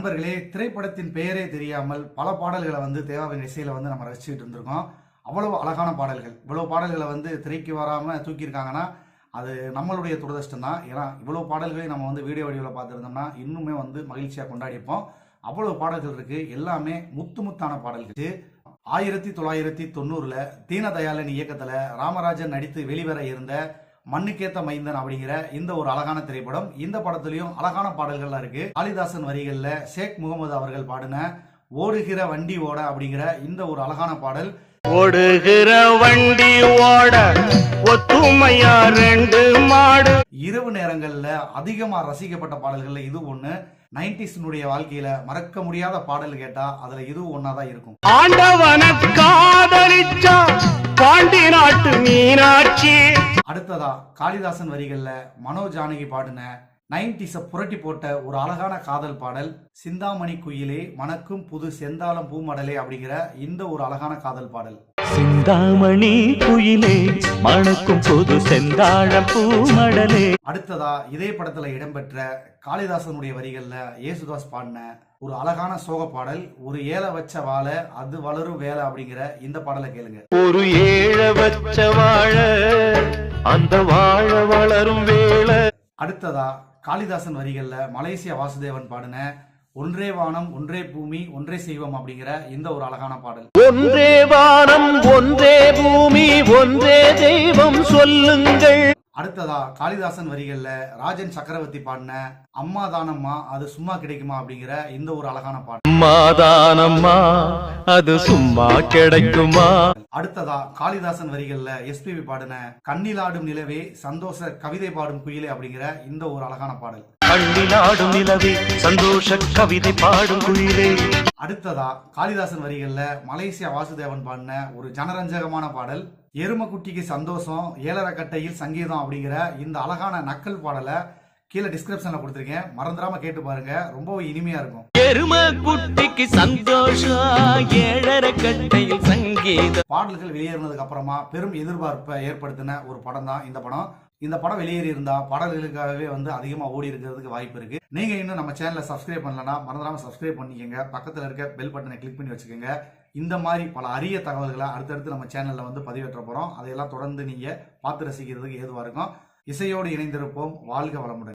நண்பர்களே திரைப்படத்தின் பெயரே தெரியாமல் பல பாடல்களை வந்து தேவாவின் இசையில வந்து நம்ம ரசிச்சுட்டு இருந்திருக்கோம். அவ்வளவு அழகான பாடல்கள். இவ்வளவு பாடல்களை வந்து திரைக்கு வராம தூக்கியிருக்காங்கன்னா அது நம்மளுடைய துரதிர்ஷ்டம் தான் ஏன்னா இவ்வளவு பாடல்களை நம்ம வந்து வீடியோ வடிவில் பார்த்துருந்தோம்னா இன்னுமே வந்து மகிழ்ச்சியாக கொண்டாடிப்போம் அவ்வளவு பாடல்கள் இருக்கு. எல்லாமே முத்து முத்தான பாடல்கள். ஆயிரத்தி தொள்ளாயிரத்தி தொண்ணூறுல தீனதயாளன் இயக்கத்துல ராமராஜன் நடித்து வெளிவர இருந்த மண்ணுக்கேத்த மைந்தன் அப்படிங்கிற இந்த ஒரு அழகான திரைப்படம். இந்த படத்துலயும் அழகான பாடல்கள்லாம் இருக்கு. காளிதாசன் வரிகள்ல ஷேக் முகமது அவர்கள் பாடின ஓடுகிற வண்டி ஓட அப்படிங்கிற இந்த ஒரு அழகான பாடல். ஓடுகிற வண்டி ஓட ஒத்துமையா ரெண்டு மாடு. இரவு நேரங்கள்ல அதிகமா ரசிக்கப்பட்ட பாடல்கள்ல இது ஒண்ணு. நைன்டிஸ்னுடைய வாழ்க்கையில மறக்க முடியாத பாடல் கேட்டா அதுல இது ஒன்னாதான் இருக்கும். ஆண்டவன காதலிச்சா பாண்டி நாட்டு மீனாட்சி. அடுத்ததா காளிதாசன் வரிகள்ல மனோ ஜானகி பாடின நைன்டிஸ புரட்டி போட்ட ஒரு அழகான காதல் பாடல் சிந்தாமணி குயிலே மணக்கும் புது செந்தாளம் பூமடலே அப்படிங்கிற இந்த ஒரு அழகான காதல் பாடல். சிந்தாமணி குயிலே மணக்கும் புது செந்தாழம் பூமடலே அடுத்ததா இதே படத்துல இடம்பெற்ற காளிதாசனுடைய வரிகள்ல ஏசுதாஸ் பாடின ஒரு அழகான சோக பாடல் ஒரு ஏல வச்ச வாழை அது வளரும் வேலை அப்படிங்கிற இந்த பாடலை கேளுங்க. ஒரு ஏழ வச்ச வாழ அந்த வாழ வளரும் வேளை. அடுத்ததா காளிதாசன் வரிகள்ல மலேசியா வாசுதேவன் பாடின ஒன்றே வானம் ஒன்றே பூமி ஒன்றே செய்வம் அப்படிங்கிற இந்த ஒரு அழகான பாடல். ஒன்றே வானம் ஒன்றே பூமி ஒன்றே தெய்வம் சொல்லுங்கள். அடுத்ததா காளிதாசன் வரிகள்ல ராஜன் சக்கரவர்த்தி பாடின அம்மா தானம்மா அது சும்மா கிடைக்குமா அப்படிங்கிற இந்த ஒரு அழகான பாடல் மாதானம்மா அது சும்மா கிடைக்குமா? அடுத்ததா காளிதாசன் வரிகள்ல எஸ்பிபி பாடின கண்ணிலாடும் நிலவே சந்தோஷ கவிதை பாடும் குயிலே அப்படிங்கிற இந்த ஒரு அழகான பாடல். கண்ணிலாடும் நிலவே சந்தோஷ கவிதை பாடும் குயிலே. அடுத்ததா காளிதாசன் வரிகள்ல மலேசியா வாசுதேவன் பாடின ஒரு ஜனரஞ்சகமான பாடல் எருமக்குட்டிக்கு சந்தோஷம் ஏழரை கட்டையில் சங்கீதம் அப்படிங்கிற இந்த அழகான நக்கல் பாடலை கீழே டிஸ்கிரிப்ஷன்ல கொடுத்துருக்கேன். மறந்துடாம கேட்டு பாருங்க. ரொம்பவும் இனிமையா இருக்கும். எரும குட்டிக்கு சந்தோஷம் ஏழரை கட்டையில் சங்கீதம். பாடல்கள் வெளியேறினதுக்கு அப்புறமா பெரும் எதிர்பார்ப்பை ஏற்படுத்தின ஒரு படம் தான் இந்த படம். இந்த படம் வெளியேறி இருந்தா பாடல்களுக்காகவே வந்து அதிகமாக ஓடி இருக்கிறதுக்கு வாய்ப்பு இருக்கு. நீங்க இன்னும் நம்ம சேனலை சப்ஸ்கிரைப் பண்ணலன்னா மறந்துடாம சப்ஸ்கிரைப் பண்ணிக்கோங்க. பக்கத்தில் இருக்க பெல் பட்டனை கிளிக் பண்ணி வச்சுக்கோங்க. இந்த மாதிரி பல அரிய தகவல்களை அடுத்தடுத்து நம்ம சேனலில் வந்து பதிவேற்ற போகிறோம் அதையெல்லாம் தொடர்ந்து நீங்கள் பார்த்து ரசிக்கிறதுக்கு ஏதுவாக இருக்கும். இசையோடு இணைந்திருப்போம். வாழ்க வளமுடன்.